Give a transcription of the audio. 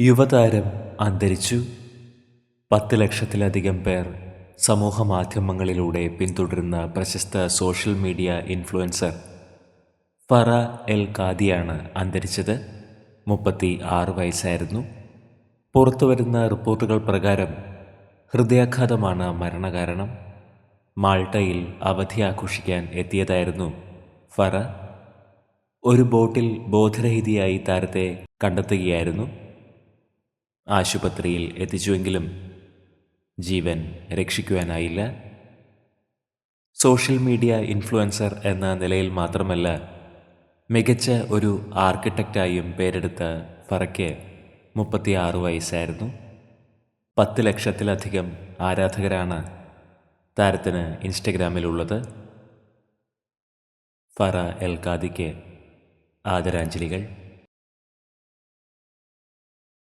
യുവതാരം അന്തരിച്ചു. പത്ത് ലക്ഷത്തിലധികം പേർ സമൂഹ മാധ്യമങ്ങളിലൂടെ പിന്തുടരുന്ന പ്രശസ്ത social media influencer Farah El കാദിയാണ് അന്തരിച്ചത്. മുപ്പത്തി ആറ് വയസ്സായിരുന്നു. പുറത്തുവരുന്ന റിപ്പോർട്ടുകൾ പ്രകാരം ഹൃദയാഘാതമാണ് മരണകാരണം. മാൾട്ടയിൽ അവധി ആഘോഷിക്കാൻ എത്തിയതായിരുന്നു ഫറ. ഒരു ബോട്ടിൽ ബോധരഹിതയായി താരത്തെ കണ്ടെത്തുകയായിരുന്നു. ആശുപത്രിയിൽ എത്തിച്ചുവെങ്കിലും ജീവൻ രക്ഷിക്കുവാനായില്ല. സോഷ്യൽ മീഡിയ ഇൻഫ്ലുവൻസർ എന്ന നിലയിൽ മാത്രമല്ല മികച്ച ഒരു ആർക്കിടെക്റ്റായും പേരെടുത്ത ഫറയ്ക്ക് മുപ്പത്തിയാറ് വയസ്സായിരുന്നു. പത്ത് ലക്ഷത്തിലധികം ആരാധകരാണ് താരത്തിന് ഇൻസ്റ്റഗ്രാമിലുള്ളത്. ഫറ എൽ കാദിക്ക് ആദരാഞ്ജലികൾ.